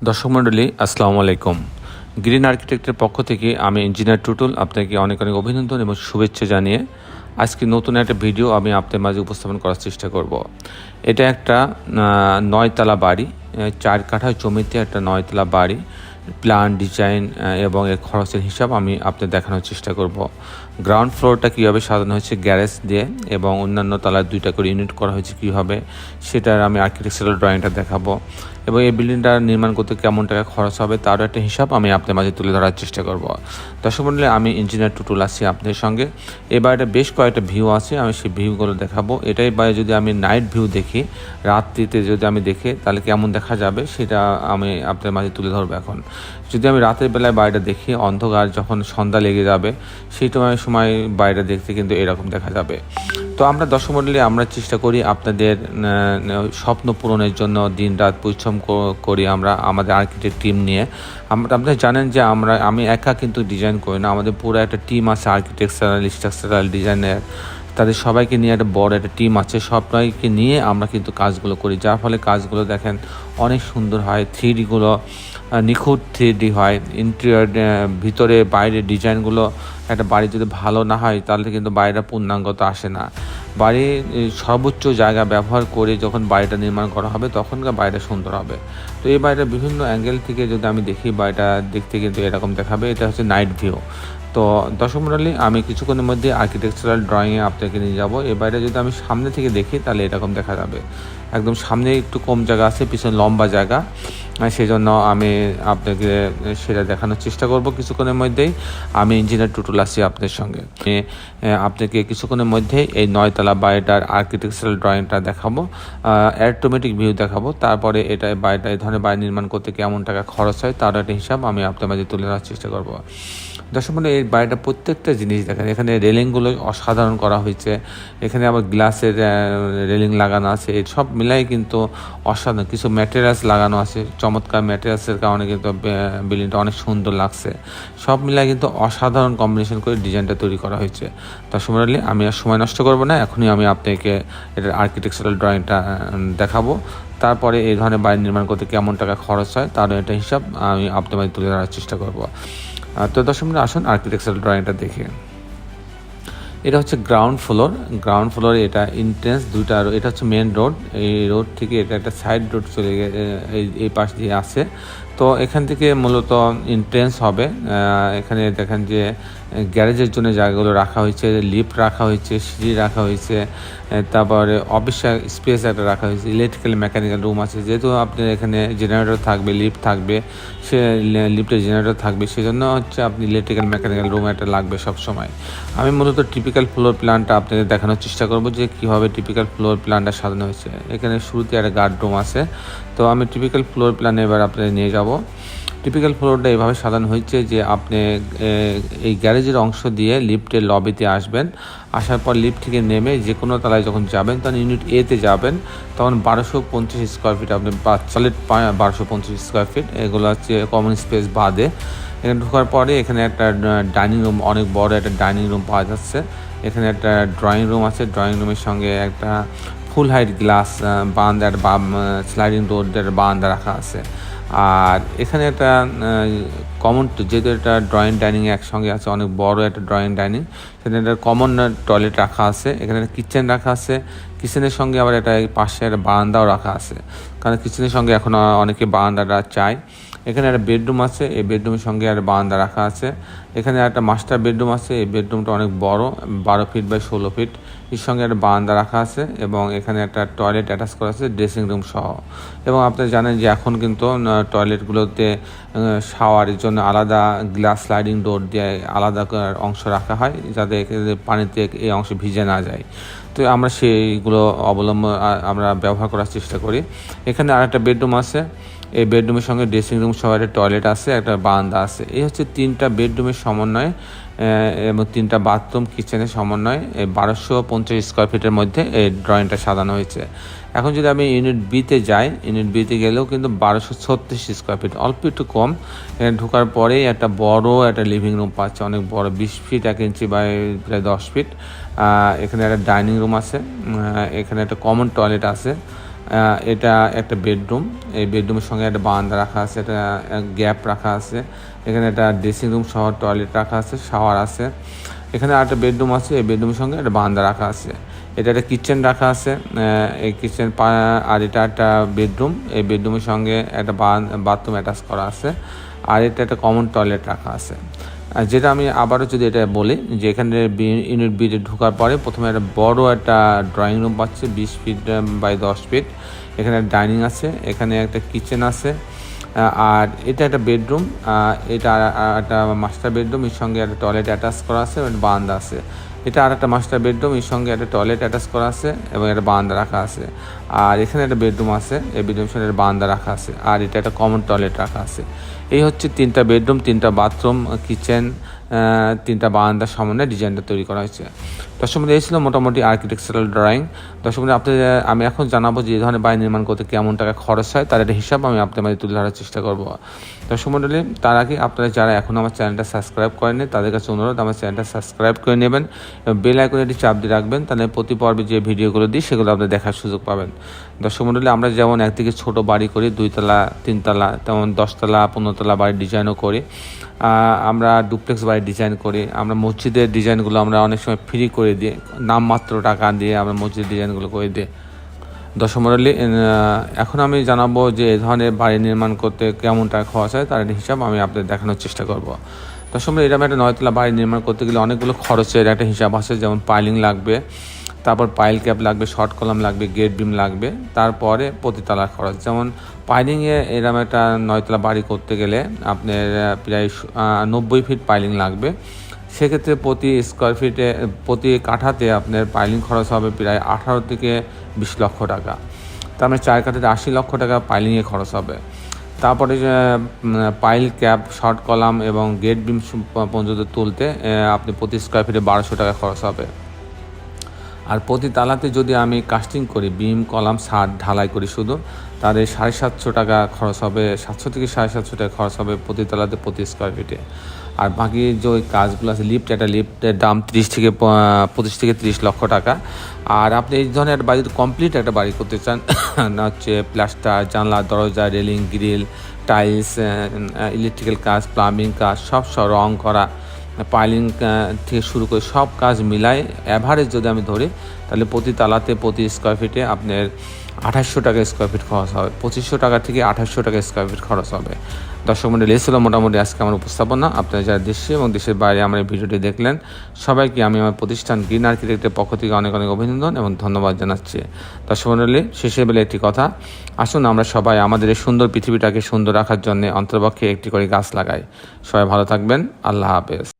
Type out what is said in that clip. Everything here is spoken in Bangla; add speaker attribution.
Speaker 1: দর্শক মণ্ডলী, আসসালামু আলাইকুম। গ্রিন আর্কিটেক্টের পক্ষ থেকে আমি ইঞ্জিনিয়ার টুটুল আপনাকে অনেক অনেক অভিনন্দন এবং শুভেচ্ছা জানিয়ে আজকে নতুন একটা ভিডিও আমি আপনার মাঝে উপস্থাপন করার চেষ্টা করব। এটা একটা নয়তলা বাড়ি চার কাঠা জমিতে একটা নয়তলা বাড়ি প্ল্যান ডিজাইন এবং এর খরচের হিসাব আমি আপনাদের দেখানোর চেষ্টা করব। গ্রাউন্ড ফ্লোরটা কীভাবে সাজানো হয়েছে গ্যারেজ দিয়ে এবং অন্যান্য তলায় দুইটা করে ইউনিট করা হয়েছে কীভাবে, সেটার আমি আর্কিটেকচারাল ড্রয়িংটা দেখাবো। এবং এই বিল্ডিংটা নির্মাণ করতে কেমন টাকা খরচ হবে তারও একটা হিসাব আমি আপনার মাঝে তুলে ধরার চেষ্টা করব। দর্শক মন্ডলী, আমি ইঞ্জিনিয়ার টুটুল আছি আপনাদের সঙ্গে। এই বাড়িটা বেশ কয়েকটা ভিউ আছে, আমি সেই ভিউগুলো দেখাবো। এটাই বাইরে যদি আমি নাইট ভিউ দেখি, রাত্রিতে যদি আমি দেখি, তাহলে কেমন দেখা যাবে সেটা আমি আপনার মাঝে তুলে ধরবো এখন। যদি আমি রাতের বেলায় বাড়িটা দেখি, অন্ধকার যখন সন্ধ্যা লেগে যাবে, সেই সময় সময় বাড়িটা দেখতে কিন্তু এরকম দেখা যাবে। তো আমরা দর্শক আমরা চেষ্টা করি আপনাদের স্বপ্ন পূরণের জন্য দিন রাত পরিশ্রম করি আমরা, আমাদের আর্কিটেক্ট টিম নিয়ে। আমরা আপনারা জানেন যে আমরা, আমি একা কিন্তু ডিজাইন করি না, আমাদের পুরো একটা টিম আছে আর্কিটেকচারাল স্ট্রাকচারাল ডিজাইনের তাদের সবাইকে নিয়ে একটা বড় একটা টিম আছে, সবাইকে নিয়ে আমরা কিন্তু কাজগুলো করি। যার ফলে কাজগুলো দেখেন অনেক সুন্দর হয় থ্রি ডিগুলো নিখুঁত থ্রি হয়। ইন্টেরিয়র ভিতরে বাইরে ডিজাইনগুলো একটা বাড়ি যদি ভালো না হয় তাহলে কিন্তু বাড়িটা পূর্ণাঙ্গত আসে না। বাড়ির এ, সর্বোচ্চ জায়গা ব্যবহার করে যখন বাড়িটা নির্মাণ করা হবে তখনকার বাড়িটা সুন্দর হবে। তো এই বাড়িটা বিভিন্ন অ্যাঙ্গেল থেকে যদি আমি দেখি বাড়িটা দেখতে কিন্তু এরকম দেখাবে। এটা হচ্ছে নাইট ভিউ তো দর্শক মণ্ডলী আমি কিছুক্ষণের মধ্যে আর্কিটেকচারাল ড্রয়িংয়ে আপনাকে নিয়ে যাব। এ বাইরে যদি আমি সামনে থেকে দেখি তাহলে এরকম দেখা যাবে। একদম সামনে একটু কম জায়গা আছে পিছনে লম্বা জায়গা। আর সেই জন্য আমি আপনাকে সেটা দেখানোর চেষ্টা করব কিছুক্ষণের মধ্যেই। আমি ইঞ্জিনিয়ার টুটুল আসি আপনার সঙ্গে। আপনাকে কিছুক্ষণের মধ্যে এই নয়তলা বাড়িটার আর্কিটেকচারাল ড্রয়িংটা দেখাবো অ্যাটোমেটিক ভিউ দেখাবো। তারপরে এটা বাড়িটা, এই ধরনের বাড়ি নির্মাণ করতে কেমন টাকা খরচ হয় তার একটা হিসাব আমি আপনার মাঝে তুলে ধরার চেষ্টা করব। দর্শক এই বাড়িটা প্রত্যেকটা জিনিস দেখেন, এখানে রেলিংগুলো অসাধারণ করা হয়েছে, এখানে আবার গ্লাসের রেলিং লাগানো আছে সব মিলাই কিন্তু অসাধারণ, কিছু ম্যাটেরিয়ালস লাগানো আছে, চমৎকার ম্যাটেরিয়ালসের কারণে কিন্তু বিল্ডিংটা অনেক সুন্দর লাগছে, সব মিলাই কিন্তু অসাধারণ কম্বিনেশন করে ডিজাইনটা তৈরি করা হয়েছে দর্শক মন্ডলী আমি আর সময় নষ্ট করব না, এখনই আমি আপনাকে এটার আর্কিটেকচারাল ড্রয়িংটা দেখাবো, তারপরে এই ধরনের বাড়ি নির্মাণ করতে কেমন টাকা খরচ হয়, তার একটা হিসাব আমি আপনার মাঝে তুলে ধরার চেষ্টা করব। তো দশ মিনিট আসুন আর্কিটেকচারাল ড্রয়িংটা দেখে। এটা হচ্ছে গ্রাউন্ড ফ্লোর গ্রাউন্ড ফ্লোরে এটা ইন্ট্রেন্স দুইটা আর এটা হচ্ছে মেন রোড এই রোড থেকে এটা একটা সাইড রোড চলে এই পাশ দিয়ে আসে। তো এখান থেকে মূলত ইন্ট্রেন্স হবে। এখানে দেখেন যে গ্যারেজের জন্য জায়গাগুলো রাখা হয়েছে লিফট রাখা হয়েছে, সিঁড়ি রাখা হয়েছে তারপরে অফিস স্পেস একটা রাখা হয়েছে ইলেকট্রিক্যাল মেকানিক্যাল রুম আছে। যেহেতু আপনার এখানে জেনারেটর থাকবে লিফট থাকবে, সে লিফটের জেনারেটর থাকবে, সেজন্য হচ্ছে আপনি ইলেকট্রিক্যাল মেকানিক্যাল রুম একটা লাগবে সব সময় আমি মূলত টিপিক্যাল ফ্লোর প্ল্যানটা আপনাদের দেখানোর চেষ্টা করব যে কীভাবে টিপিক্যাল ফ্লোর প্ল্যানটা সাজানো হয়েছে। এখানে শুরুতে একটা গার্ড রুম আছে। তো আমি টিপিক্যাল ফ্লোর প্ল্যান এবার আপনাদের নিয়ে যাব। টিপিক্যাল ফ্লোরটা এভাবে সাজানো হয়েছে যে আপনি এই গ্যারেজের অংশ দিয়ে লিফটের লবিতে আসবেন। আসার পর লিফট থেকে নেমে যে কোনো তলায় যখন যাবেন, তখন ইউনিট এতে যাবেন। তখন বারোশো পঞ্চাশ স্কোয়ার ফিট আপনি সলিড বারোশো পঞ্চাশ স্কোয়ার ফিট এগুলো হচ্ছে কমন স্পেস বাদে। এখানে ঢোকার পরে এখানে একটা ডাইনিং রুম অনেক বড় একটা ডাইনিং রুম পাওয়া যাচ্ছে। এখানে একটা ড্রয়িং রুম আছে। ড্রয়িং রুমের সঙ্গে একটা ফুল হাইট গ্লাস বারান্দা বাম স্লাইডিং ডোর বারান্দা রাখা আছে। আর এখানে একটা কমন যেহেতু একটা ড্রয়িং ডাইনিং একসঙ্গে আছে, অনেক বড় একটা ড্রয়িং ডাইনিং সেখানে একটা কমন টয়লেট রাখা আছে, এখানে একটা কিচেন রাখা আছে কিচেনের সঙ্গে আবার একটা পাশে একটা বারান্দাও রাখা আছে। কারণ কিচেনের সঙ্গে এখন অনেকে বারান্দাটা চায়। এখানে একটা বেডরুম আছে, এই বেডরুমের সঙ্গে একটা বারান্দা রাখা আছে। এখানে একটা মাস্টার বেডরুম আছে, এই বেডরুমটা অনেক বড়, বারো ফিট বাই ষোলো ফিট। এর সঙ্গে একটা বারান্দা রাখা আছে এবং এখানে একটা টয়লেট অ্যাটাচ করা আছে, ড্রেসিং রুম সহ। এবং আপনারা জানেন যে এখন কিন্তু টয়লেটগুলোতে শাওয়ারের জন্য আলাদা গ্লাস স্লাইডিং ডোর দিয়ে আলাদা অংশ রাখা হয়, যাতে পানিতে এই অংশ ভিজে না যায়। তো আমরা সেইগুলো অবলম্বন আমরা ব্যবহার করার চেষ্টা করি। এখানে আরেকটা বেডরুম আছে এই বেডরুমের সঙ্গে ড্রেসিং রুম সহ একটা টয়লেট আছে, একটা বারান্দা আছে। এই হচ্ছে তিনটা বেডরুমের সমন্বয়ে এবং তিনটা বাথরুম, কিচেনের সমন্বয়ে এই বারোশো পঞ্চাশ স্কোয়ার ফিটের মধ্যে এই ড্রয়িংটা সাজানো হয়েছে। এখন যদি আমি ইউনিট বিতে যাই, ইউনিট বিতে গেলেও কিন্তু বারোশো ছত্রিশ স্কোয়ার ফিট অল্প একটু কম। ঢোকার পরেই একটা বড় একটা লিভিং রুম পাচ্ছে, অনেক বড়, বিশ ফিট এক ইঞ্চি বাই প্রায় দশ ফিট এখানে একটা ডাইনিং রুম আছে এখানে একটা কমন টয়লেট আছে। এটা একটা বেডরুম। এই বেডরুমের সঙ্গে একটা বারান্দা রাখা আছে, একটা গ্যাপ রাখা আছে। এখানে একটা ড্রেসিং রুম সহ টয়লেট রাখা আছে, শাওয়ার আছে। এখানে আরেকটা বেডরুম আছে, এই বেডরুমের সঙ্গে একটা বারান্দা রাখা আছে। এটা একটা কিচেন রাখা আছে এই কিচেন আর এটা একটা বেডরুম। এই বেডরুমের সঙ্গে একটা বাথরুম অ্যাটাচ করা আছে। আর এটা একটা কমন টয়লেট রাখা আছে। যেটা আমি আবারও যদি এটা বলি, যে এখানে ইউনিট বিডে ঢোকার পরে প্রথমে একটা বড় একটা ড্রয়িং রুম পাচ্ছে, বিশ ফিট বাই দশ ফিট এখানে ডাইনিং আছে, এখানে একটা কিচেন আছে আর এটা একটা বেডরুম এটা একটা মাস্টার বেডরুম এর সঙ্গে একটা টয়লেট অ্যাটাচ করা আছে বারান্দা আছে। এটা আর একটা মাস্টার বেডরুম এর সঙ্গে একটা টয়লেট অ্যাটাচ করা আছে এবং একটা বারান্দা রাখা আছে। আর এখানে একটা বেডরুম আছে, এই বেডরুম সঙ্গে বারান্দা রাখা আছে। আর এটা একটা কমন টয়লেট রাখা আছে। এই হচ্ছে তিনটা বেডরুম তিনটা বাথরুম কিচেন তিনটা বারান্দার সামনে ডিজাইনটা তৈরি করা হয়েছে। দর্শক এই ছিল মোটামুটি আর্কিটেকচারাল ড্রয়িং দর্শক বন্ধু, আপনাদের আমি এখন জানাব যে ধরনের বাড়ি নির্মাণ করতে কেমন টাকা খরচ হয় তার একটা হিসাব আমি আপনাদের মাঝে তুলে ধরার চেষ্টা করব। দর্শক মণ্ডলী তার আগে আপনারা যারা এখন আমার চ্যানেলটা সাবস্ক্রাইব করেননি তাদের কাছে অনুরোধ আমার চ্যানেলটা সাবস্ক্রাইব করে নেবেন বেল আইকনে একটি চাপ দিয়ে রাখবেন তাহলে প্রতি পর্বে যে ভিডিওগুলো দিই সেগুলো আপনি দেখার সুযোগ পাবেন। দর্শক মণ্ডলী আমরা যেমন একদিকে ছোট বাড়ি করি দুইতলা তিনতলা তেমন দশতলা পনেরোতলা বাড়ির ডিজাইনও করি। আমরা ডুপ্লেক্স বাড়ির ডিজাইন করি, আমরা মসজিদের ডিজাইনগুলো আমরা অনেক সময় ফ্রি করে দিই, নামমাত্র টাকা দিয়ে আমরা মসজিদের ডিজাইনগুলো করে দিই। দর্শক মণ্ডলী এখন আমি জানাব যে এ ধরনের বাড়ি নির্মাণ করতে কেমন টাকা খরচ হয়, তার হিসাব আমি আপনাদের দেখানোর চেষ্টা করব। দর্শক মণ্ডলী এরকম একটা নয়তলা বাড়ি নির্মাণ করতে গেলে অনেকগুলো খরচের একটা হিসাব আছে, যেমন পাইলিং লাগবে তারপর পাইল ক্যাপ লাগবে শর্ট কলাম লাগবে গেট বিম লাগবে, তারপরে প্রতিতলার খরচ। যেমন পাইলিংয়ে এরকম একটা নয়তলা বাড়ি করতে গেলে আপনার প্রায় নব্বই ফিট পাইলিং লাগবে। সেক্ষেত্রে প্রতি স্কোয়ার ফিটে প্রতি কাঠাতে আপনার পাইলিং খরচ হবে প্রায় আঠারো থেকে বিশ লক্ষ টাকা। তার মানে চার কাঠাতে আশি লক্ষ টাকা পাইলিংয়ে খরচ হবে। তারপরে পাইল ক্যাপ শর্ট কলাম এবং গেট বিম পর্যন্ত তুলতে আপনি প্রতি স্কোয়ার ফিটে বারোশো টাকা খরচ হবে। প্রতি তালাতে যদি আমি কাস্টিং করি বিম কলাম সার ঢালাই করি শুধু, তাহলে সাড়ে সাতশো টাকা খরচ হবে, সাতশো থেকে সাড়ে সাতশো টাকা খরচ হবে প্রতি তালাতে প্রতি স্কোয়ার ফিটে আর বাকি যে কাজগুলো আছে লিফট একটা লিফটের দাম তিরিশ থেকে পঁচিশ থেকে তিরিশ লক্ষ টাকা। আর আপনি এই ধরনের একটা বাড়ি কমপ্লিট একটা বাড়ি করতে চান, না হচ্ছে প্লাস্টার জানলা, দরজা রেলিং গ্রিল টাইলস ইলেকট্রিক্যাল কাজ প্লাম্বিং কাজ, সব সব রং করা পাইলিং থেকে শুরু করে সব কাজ মিলাই অ্যাভারেজ যদি আমি ধরি, তাহলে প্রতি তালাতে, প্রতি স্কোয়ার ফিটে আপনার আঠাশশো টাকা স্কোয়ার ফিট খরচ হবে। পঁচিশশো টাকা থেকে আঠাশশো টাকা স্কোয়ার ফিট খরচ হবে। দর্শক মন্ডলী ছিল মোটামুটি আজকে আমার উপস্থাপনা। আপনারা যারা দেশে এবং দেশের বাইরে আমার এই ভিডিওটি দেখলেন, সবাইকে আমি আমার প্রতিষ্ঠান গ্রিন আর্কিটেক্টের পক্ষ থেকে অনেক অনেক অভিনন্দন এবং ধন্যবাদ জানাচ্ছি। দর্শক মন্ডলী শেষে বেলে একটি কথা। আসুন আমরা সবাই আমাদের এই সুন্দর পৃথিবীটাকে সুন্দর রাখার জন্য অন্তর্পক্ষে একটি করে গাছ লাগাই। সবাই ভালো থাকবেন। আল্লাহ হাফেজ।